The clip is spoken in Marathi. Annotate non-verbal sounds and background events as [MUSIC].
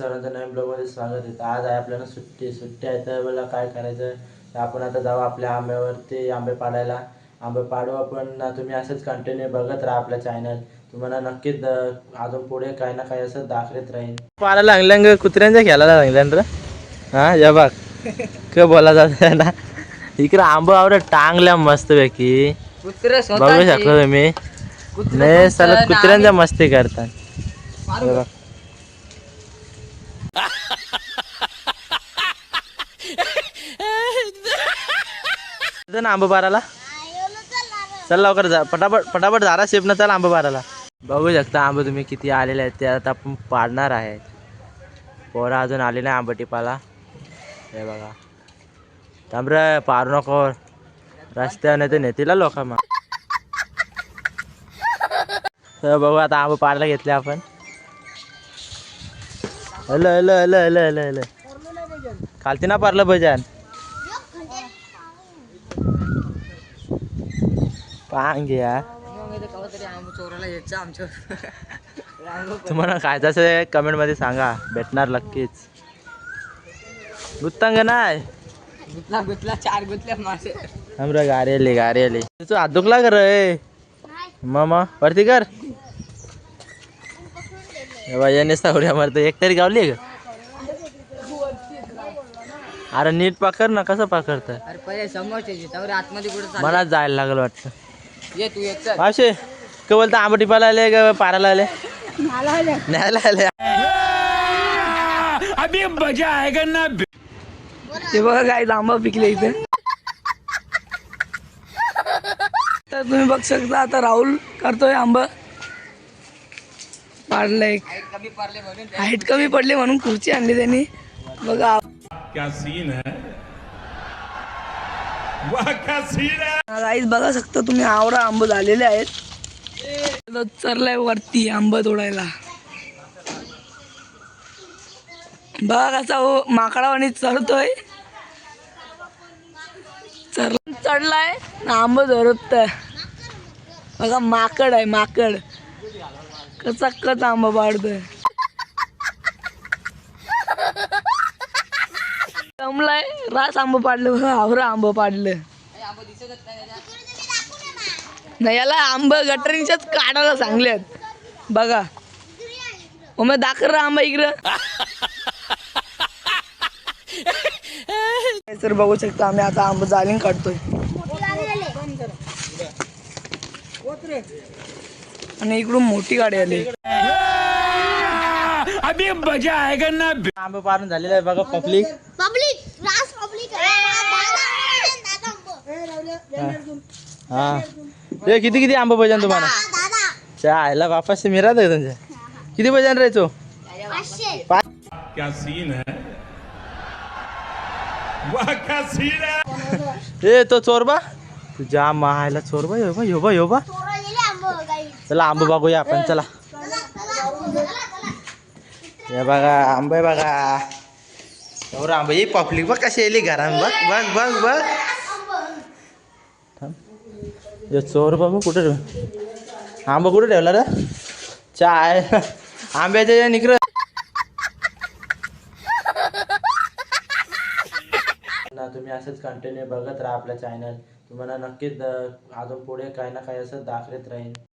सर्वांचं नवीन ब्लॉगमध्ये स्वागत आहे. तर आज आहे आपल्याला सुट्टी सुट्टी आहे तर मला काय करायचं तर आपण आता जाऊ आपल्या आंब्यावरती आंबे पाडायला. आंबे पाडू आपण ना तुम्ही असंच कंटिन्यू बघत राहा आपल्या चॅनल तुम्हाला नक्कीच अजून पुढे काही ना काही असं दाखवत राहील पाडायला लागल्या कुत्र्यांच्या खेळायला लागल्या रे. हा या बघ. क बोला जात ना? इकडे आंबा आवड टांगल्या मस्त पैकी कुत्र बघू शकतो तुम्ही. नाही सलग कुत्र्यांच्या मस्ती करतात. ना आंबा बाराला. चल लवकर जा. पटापट पटापट झाला शेप ना चल आंबा बाराला. बघू शकता आंब तुम्ही किती आलेले आहेत. ते आता आपण पाडणार आहे पोरं अजून आले नाही आंबा टिपाला हे बघा. थांबर पारू नको. रस्त्यावर नाही ते नेतील लोक मग. तर बघू आता आंबा पाडायला घेतले आपण. Hello hello hello hello hello hello. खालती ना पारलं भजन. पांग या चोराला यायचं आमच्या तुम्हाला खायचं असेल कमेंटमध्ये सांगा. भेटणार नक्कीच. गुत्तांग नाही? गुतला गुतला चार गुतल्या मासे आली गाडी आली तुझं हात दुखला कर. रे मामा वरती कर याने सावड्या मारतो एक तरी गावली अरे नीट पकड ना कसं चाललं? मला जायला लागलं वाटतं. ये तू एक चल. असे का बोलता आंबा टिपायला आले का पारायला आले. न्यायला आले. ते बघा काय आंबा पिकले इथे. तर तुम्ही बघ शकता आता राहुल करतोय आंबा. पाडलाय हाईट कमी पडली म्हणून खुर्ची आणली त्यांनी. बघा. सीन वाह क्या सीन है? गाईज बघा शकता तुम्ही आवडा आंब झालेले आहेत. तो चरलाय वरती आंब तोडायला. बघा कसा हो माकडावानी चढतोय चर चढलाय ना आंब धरत बघा माकड आहे माकड. कसा कच आंबा पाडतोय जमलाय रास आंब पाडलं बघा आवरा आंब पाडलं. नाही याला आंब गटरिंगच्याच काढायला सांगल्यात. बघा. ओ मग दाखर आंबा इकडं. [LAUGHS] सर बघू शकता आम्ही आता आंबा जालीन काढतोय. आणि इकडून मोठी गाडी आली. अभी मजा आएगा ना. आंबा पारून झालेलं आहे बघा पब्लिक. पब्लिक रास पब्लिक हा. ते किती किती आंबा पाहिजे तुम्हाला? दादा च्या आयला बापाशी मिरात आहे तुमच्या किती पाहिजे राहायचो पाचशे. क्या सीन है? वाह क्या सीन है? ए तो चोरबा? तुझ्या मायला चोरबा यो बा यो बा यो चला आंबा बघूया आपण चला. हे बघा आंबे बघा. एवढं आंबा ही पब्लिक बघ कशी येली घरात. बघ बघ बघ बघ. हे चोर बाबा कुठे ठेव? आंबा कुठे ठेवला रे? चाय. आंब्याच्या निकर. ना तुम्ही असंच कंटिन्यू बघत राहा आपल्या चॅनल तुम्हाला नक्कीच अजून पुढे काही ना काही असं दाखवत राहील